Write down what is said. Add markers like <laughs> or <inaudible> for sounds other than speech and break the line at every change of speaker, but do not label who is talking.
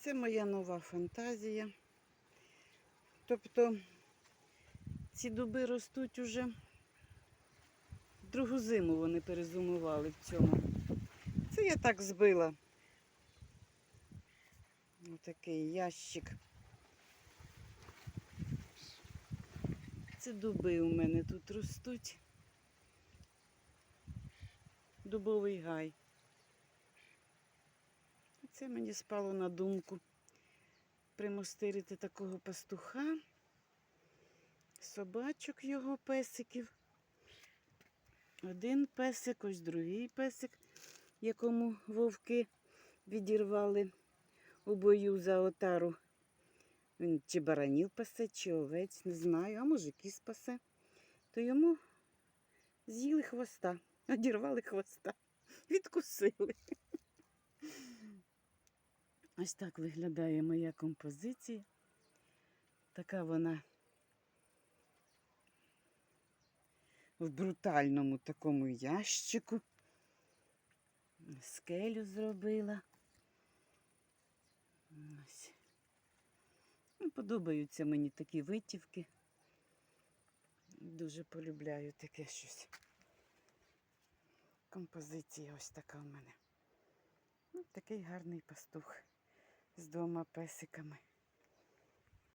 Це моя нова фантазія. Тобто ці дуби ростуть уже другу зиму вони перезимували в цьому. Це я так збила. Отакий ящик. Це дуби у мене тут ростуть. Дубовий гай. Це мені спало на думку примостирити такого пастуха, собачок його песиків. Один песик, ось другий песик, якому вовки відірвали у бою за отару. Він чи баранів пасе, чи овець, не знаю, а може кіс пасе. То йому з'їли хвоста, <laughs> одірвали хвоста, відкусили. Ось так виглядає моя композиція. Така вона в брутальному такому ящику. Скелю зробила. Ось. Ну, Подобаються мені такі витівки. Дуже полюбляю таке щось. Композиція ось така в мене. Ну, такий гарний пастух з двома песиками.